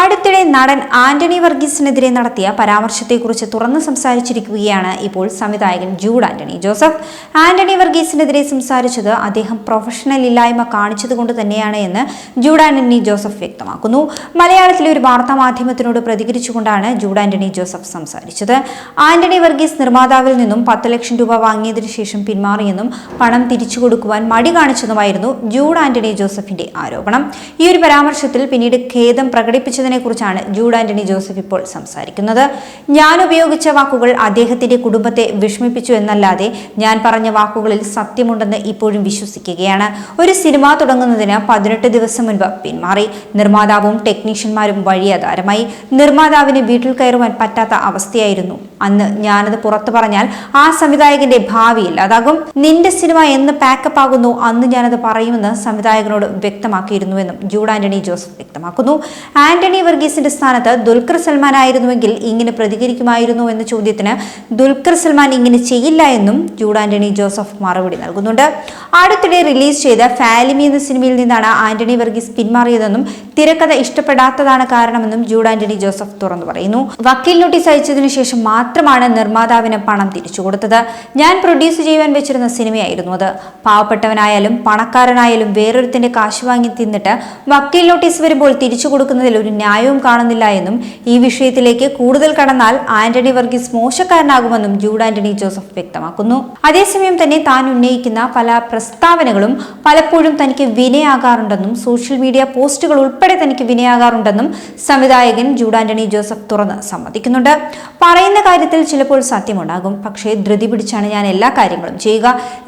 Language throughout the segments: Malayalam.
അടുത്തിടെ നടൻ ആന്റണി വർഗീസിനെതിരെ നടത്തിയ പരാമർശത്തെക്കുറിച്ച് തുറന്നു സംസാരിച്ചിരിക്കുകയാണ് ഇപ്പോൾ സംവിധായകൻ ജൂഡ് ആന്റണി. ജോസഫ് ആന്റണി വർഗീസിനെതിരെ സംസാരിച്ചത് അദ്ദേഹം പ്രൊഫഷണൽ ഇല്ലായ്മ കാണിച്ചതുകൊണ്ട് തന്നെയാണ് എന്ന് ജൂഡ് ആന്റണി ജോസഫ് വ്യക്തമാക്കുന്നു. മലയാളത്തിലെ ഒരു വാർത്താ മാധ്യമത്തിനോട് പ്രതികരിച്ചുകൊണ്ടാണ് ജൂഡ് ആന്റണി ജോസഫ് സംസാരിച്ചത്. ആന്റണി വർഗീസ് നിർമ്മാതാവിൽ നിന്നും പത്ത് ലക്ഷം രൂപ വാങ്ങിയതിനു ശേഷം പിന്മാറിയെന്നും പണം തിരിച്ചു കൊടുക്കുവാൻ മടി കാണിച്ചതുമായിരുന്നു ജൂഡ് ആന്റണി ജോസഫിന്റെ ആരോപണം. ഈ ഒരു പരാമർശത്തിൽ പിന്നീട് ഖേദം പ്രകടിപ്പിച്ചതിനെ കുറിച്ചാണ് ജൂഡ് ആന്റണി ജോസഫ് ഇപ്പോൾ സംസാരിക്കുന്നത്. ഞാൻ ഉപയോഗിച്ച വാക്കുകൾ അദ്ദേഹത്തിന്റെ കുടുംബത്തെ വിഷമിപ്പിച്ചു എന്നല്ലാതെ ഞാൻ പറഞ്ഞ വാക്കുകളിൽ സത്യമുണ്ടെന്ന് ഇപ്പോഴും വിശ്വസിക്കുകയാണ്. ഒരു സിനിമ തുടങ്ങുന്നതിന് പതിനെട്ട് ദിവസം മുൻപ് പിന്മാറി. നിർമ്മാതാവും ടെക്നീഷ്യന്മാരും വഴിയാധാരമായി നിർമ്മാതാവിന് വീട്ടിൽ കയറുവാൻ പറ്റാത്ത അവസ്ഥയായിരുന്നു. അന്ന് ഞാനത് പുറത്തു പറഞ്ഞാൽ ആ സംവിധായകന്റെ ഭാവി ഇല്ലാതാകും. നിന്റെ സിനിമ എന്ന് പാക്കപ്പ് ആകുന്നു. അന്ന് ഞാനത് പറയുമെന്ന് സംവിധായകനോട് വ്യക്തമാക്കിയിരുന്നുവെന്നും ജൂഡ് ആന്റണി ജോസഫ് വ്യക്തമാക്കുന്നു. ആന്റണി വർഗീസിന്റെ സ്ഥാനത്ത് ദുൽഖർ സൽമാൻ ആയിരുന്നുവെങ്കിൽ ഇങ്ങനെ പ്രതികരിക്കുമായിരുന്നു എന്ന ചോദ്യത്തിന് ദുൽഖർ സൽമാൻ ഇങ്ങനെ ചെയ്യില്ല എന്നും ജൂഡ് ആന്റണി ജോസഫ് മറുപടി നൽകുന്നുണ്ട്. അടുത്തിടെ റിലീസ് ചെയ്ത ഫാലിമി എന്ന സിനിമയിൽ നിന്നാണ് ആന്റണി വർഗീസ് പിന്മാറിയതെന്നും തിരക്കഥ ഇഷ്ടപ്പെടാത്തതാണ് കാരണമെന്നും ജൂഡ് ആന്റണി ജോസഫ് തുറന്നു പറയുന്നു. വക്കീൽ നോട്ടീസ് അയച്ചതിനു ശേഷം മാത്രമാണ് നിർമ്മാതാവിന് പണം തിരിച്ചു കൊടുത്തത്. ഞാൻ പ്രൊഡ്യൂസ് ചെയ്യുവാൻ വെച്ചിരുന്ന സിനിമയായിരുന്നു അത്. പാവപ്പെട്ടവനായാലും പണക്കാരനായാലും വേറൊരുത്തിന്റെ കാശ് വാങ്ങി തിന്നിട്ട് വക്കീൽ നോട്ടീസ് വരുമ്പോൾ തിരിച്ചു കൊടുക്കുന്നതിൽ ഒരു ന്യായവും കാണുന്നില്ല എന്നും ഈ വിഷയത്തിലേക്ക് കൂടുതൽ കടന്നാൽ ആന്റണി വർഗീസ് മോശക്കാരനാകുമെന്നും ജൂഡ് ആന്റണി ജോസഫ് വ്യക്തമാക്കുന്നു. അതേസമയം തന്നെ താൻ ഉന്നയിക്കുന്ന പല പ്രസ്താവനകളും പലപ്പോഴും തനിക്ക് വിനയാകാറുണ്ടെന്നും സോഷ്യൽ മീഡിയ പോസ്റ്റുകൾ ഉൾപ്പെടെ തനിക്ക് വിനയാകാറുണ്ടെന്നും സംവിധായകൻ ജൂഡ് ആന്റണി ജോസഫ് തുറന്ന് സമ്മതിക്കുന്നുണ്ട്. പറയുന്ന കാര്യത്തിൽ ചിലപ്പോൾ സത്യമുണ്ടാകും പക്ഷേ ധൃതി പിടിച്ചാണ് ഞാൻ എല്ലാ കാര്യങ്ങളും ചെയ്യുക.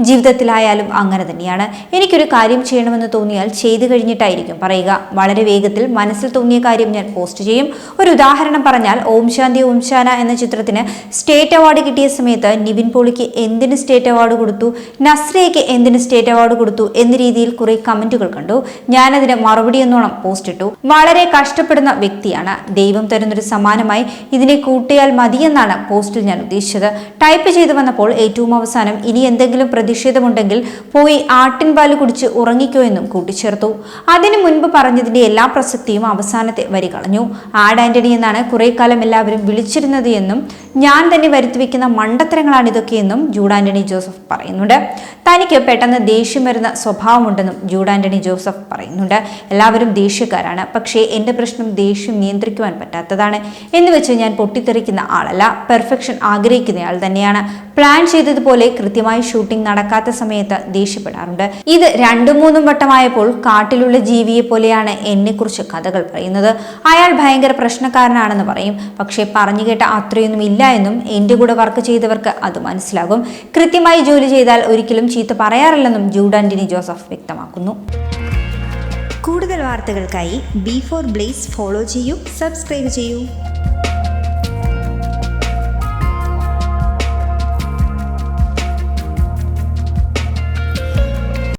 ജീവിതത്തിലായാലും അങ്ങനെ തന്നെയാണ്. എനിക്കൊരു കാര്യം ചെയ്യണമെന്ന് തോന്നിയാൽ ചെയ്തു കഴിഞ്ഞിട്ടായിരിക്കും പറയുക. വളരെ വേഗത്തിൽ മനസ്സിൽ തോന്നിയ കാര്യം ഞാൻ പോസ്റ്റ് ചെയ്യും. ഒരു ഉദാഹരണം പറഞ്ഞാൽ ഓം ശാന്തി ഓം ശാന എന്ന ചിത്രത്തിന് സ്റ്റേറ്റ് അവാർഡ് കിട്ടിയ സമയത്ത് നിവിൻ പോളിക്ക് എന്തിന് സ്റ്റേറ്റ് അവാർഡ് കൊടുത്തു? നസ്രയ്ക്ക് എന്തിന് സ്റ്റേറ്റ് അവാർഡ് കൊടുത്തു? എന്ന രീതിയിൽ കുറെ കമന്റുകൾ കണ്ടു. ഞാനതിന് മറുപടി എന്നോണം പോസ്റ്റ് ഇട്ടു. വളരെ കഷ്ടപ്പെടുന്ന വ്യക്തിയാണ്. ദൈവം തരുന്നൊരു സമ്മാനമായി ഇതിനെ കൂട്ടിയാൽ മതിയെന്നാണ് പോസ്റ്റിൽ ഞാൻ ഉദ്ദേശിച്ചത്. ടൈപ്പ് ചെയ്തു വന്നപ്പോൾ ഏറ്റവും അവസാനം ഇനി എന്തെങ്കിലും പ്രതിഷേധമുണ്ടെങ്കിൽ പോയി ആട്ടിൻ പാൽ കുടിച്ച് ഉറങ്ങിക്കോ എന്നും കൂട്ടിച്ചേർത്തു. അതിനു മുൻപ് പറഞ്ഞതിന്റെ എല്ലാ പ്രസക്തിയും അവസാനത്തെ വരി കളഞ്ഞു. ആഡ് ആന്റണി എന്നാണ് കുറെ കാലം എല്ലാവരും വിളിച്ചിരുന്നത് എന്നും ഞാൻ തന്നെ വരുത്തിവെക്കുന്ന മണ്ടത്തരങ്ങളാണ് ഇതൊക്കെയെന്നും ജൂഡ് ആന്റണി ജോസഫ് പറയുന്നുണ്ട്. തനിക്ക് പെട്ടെന്ന് ദേഷ്യം വരുന്ന സ്വഭാവമുണ്ടെന്നും ജൂഡാന്റണി ജോസഫ് പറയുന്നുണ്ട്. എല്ലാവരും ദേഷ്യക്കാരാണ്. പക്ഷേ എന്റെ പ്രശ്നം ദേഷ്യം നിയന്ത്രിക്കുവാൻ പറ്റാത്തതാണ്. എന്ന് വെച്ച് ഞാൻ പൊട്ടിത്തെറിക്കുന്ന ആളല്ല. പെർഫെക്ഷൻ ആഗ്രഹിക്കുന്നയാൾ തന്നെയാണ്. പ്ലാൻ ചെയ്തതുപോലെ കൃത്യമായി ഷൂട്ടിംഗ് നടക്കാത്ത സമയത്ത് ദേഷ്യപ്പെടാറുണ്ട്. ഇത് രണ്ടു മൂന്നും വട്ടമായപ്പോൾ കാട്ടിലുള്ള ജീവിയെ പോലെയാണ് എന്നെക്കുറിച്ച് കഥകൾ പറയുന്നത്. അയാൾ ഭയങ്കര പ്രശ്നക്കാരനാണെന്ന് പറയും. പക്ഷേ പറഞ്ഞു കേട്ട അത്രയൊന്നും ഇല്ല എന്നും എന്റെ കൂടെ വർക്ക് ചെയ്തവർക്ക് അത് മനസ്സിലാകും. കൃത്യമായി ജോലി ചെയ്താൽ ഒരിക്കലും ചീത്ത പറയാറില്ലെന്നും ജൂഡ് ആന്റണി ജോസഫ് വ്യക്തമാക്കുന്നു. കൂടുതൽ വാർത്തകൾക്കായി ബി ഫോർ ബ്ലേസ് ഫോളോ ചെയ്യൂ സബ്സ്ക്രൈബ് ചെയ്യൂ.